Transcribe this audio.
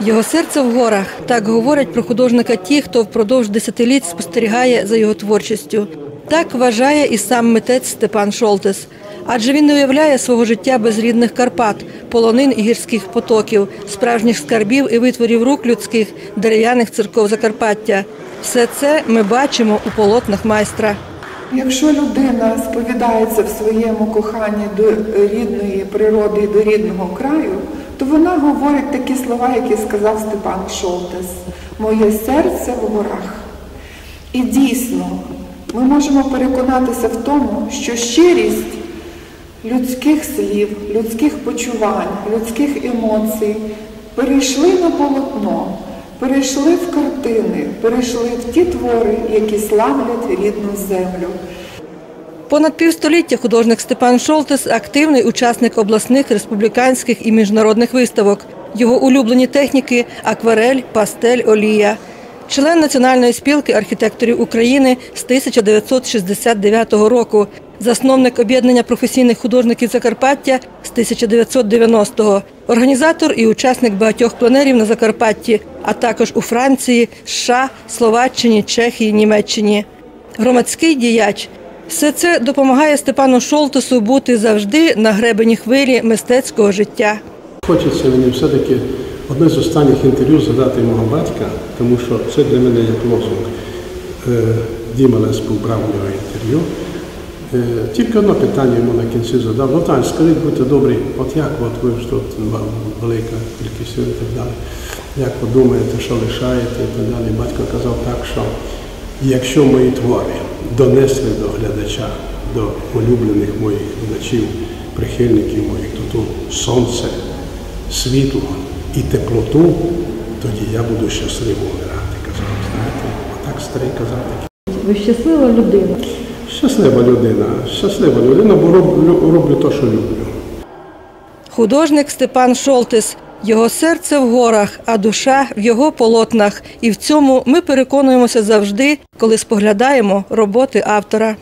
Його серце в горах. Так говорять про художника ті, хто впродовж десятиліть спостерігає за його творчістю. Так вважає і сам митець Степан Шолтес. Адже він не уявляє свого життя без рідних Карпат, полонин і гірських потоків, справжніх скарбів і витворів рук людських, дерев'яних церков Закарпаття. Все це ми бачимо у полотнах майстра. Якщо людина сповідається в своєму коханні до рідної природи і до рідного краю, то вона говорить такі слова, які сказав Степан Шолтес Моє серце в горах. І дійсно, ми можемо переконатися в тому, що щирість людських слів, людських почувань, людських емоцій перейшли на полотно, перейшли в картини, перейшли в ті твори, які славлять рідну землю. Понад півстоліття художник Степан Шолтес активний учасник обласних, республіканських і міжнародних виставок. Його улюблені техніки акварель, пастель, олія. Член Національної спілки архітекторів України з 1969 року, засновник об'єднання професійних художників Закарпаття з 1990-го, організатор і учасник багатьох пленерів на Закарпатті, а також у Франції, США, Словаччині, Чехії, Німеччині. Громадський діяч. Все це допомагає Степану Шолтесу бути завжди на гребені хвилі мистецького життя. Хочеться мені все-таки одне з останніх інтерв'ю згадати мого батька, тому що це для мене як лозунг. Е, Діма Лес був брав у нього інтерв'ю. Е, Тільки одне питання йому на кінці задав. Ну так, скажіть, будьте добрі, от як от ви ж тут велика кількість і так далі. Як ви думаєте, що лишаєте і так далі. Батько казав так, що якщо мої твори донесли до глядача, до улюблених моїх глядачів, прихильників моїх, то тут сонце, світло і теплоту, тоді я буду щасливо вмирати. Казав, знаєте, отак старий казав такі. Ви щаслива людина. Щаслива людина, щаслива людина, бо роблю, роблю те, що люблю. Художник Степан Шолтес. Його серце в горах, а душа в його полотнах. І в цьому ми переконуємося завжди, коли споглядаємо роботи автора.